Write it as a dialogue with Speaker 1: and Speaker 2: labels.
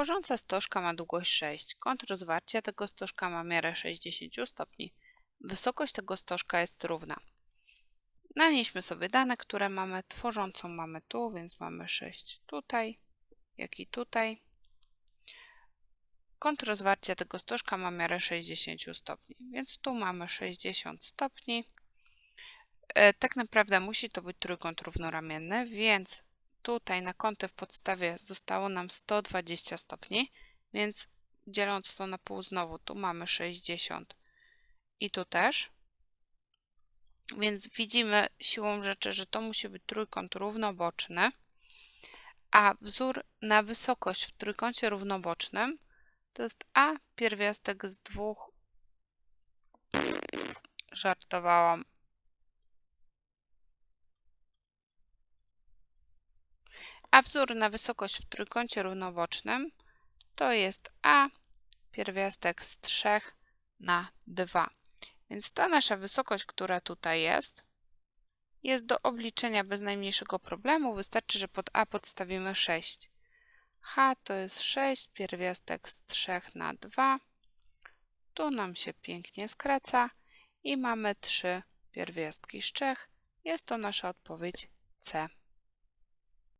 Speaker 1: Tworząca stożka ma długość 6. Kąt rozwarcia tego stożka ma miarę 60 stopni. Wysokość tego stożka jest równa. Nanieśmy sobie dane, które mamy. Tworzącą mamy tu, więc mamy 6 tutaj, jak i tutaj. Kąt rozwarcia tego stożka ma miarę 60 stopni, więc tu mamy 60 stopni. E, tak naprawdę musi to być trójkąt równoramienny, więc tutaj na kąty w podstawie zostało nam 120 stopni, więc dzieląc to na pół znowu, tu mamy 60 i tu też. Więc widzimy siłą rzeczy, że to musi być trójkąt równoboczny, a wzór na wysokość w trójkącie równobocznym to jest a pierwiastek z dwóch. Żartowałam. A wzór na wysokość w trójkącie równobocznym to jest a pierwiastek z 3 na 2. Więc ta nasza wysokość, która tutaj jest, jest do obliczenia bez najmniejszego problemu. Wystarczy, że pod a podstawimy 6. h to jest 6, pierwiastek z 3 na 2. Tu nam się pięknie skraca i mamy 3 pierwiastki z 3. Jest to nasza odpowiedź C.